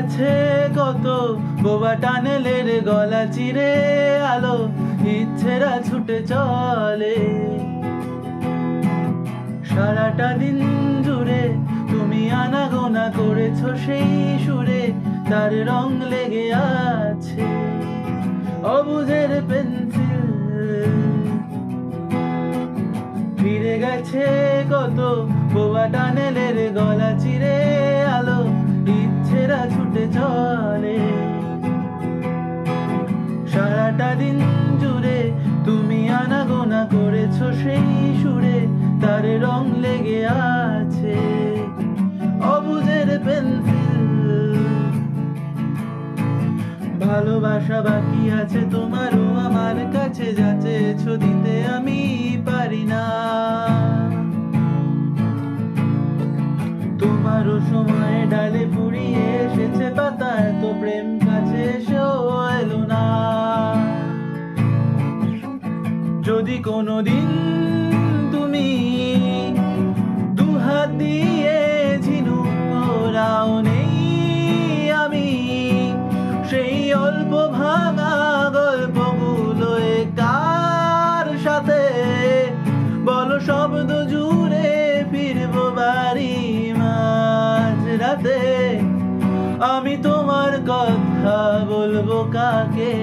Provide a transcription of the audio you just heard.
গেছে কত? বোবা টানেলের গলা চিরে আলো, ইচ্ছেরা ছুটে চলে। সারাটা দিন জুড়ে তুমি আনাগোনা করেছ সেই সুরে, তার রং লেগে আছে অবুঝের পেন্সিল। ফিরে গেছে কত? বোবা টানেলের গলা চিরে সারাটা দিন জুড়ে তুমি আনাগোনা করেছ সেই সুরে, তার রং লেগে আছে অবুঝের পেন্সিল। ভালোবাসা বাকি আছে তোমারও, আমার কাছে যাচেছো দিতে আমি পারি না। তোমারও সময় ডালে পুড়িয়ে এসেছে পাতা এত প্রেম কাছে এসেও যদি কোনোদিন তুমি দুহাত দিয়ে ঝিনুক ওরাও নেই আমি, সেই অল্প ভাঙা গল্পগুলো কার সাথে? বলো, শব্দ জুড়ে ফিরবো বাড়ি মাঝ রাতে আমি তোমার কথা বলব কাকে?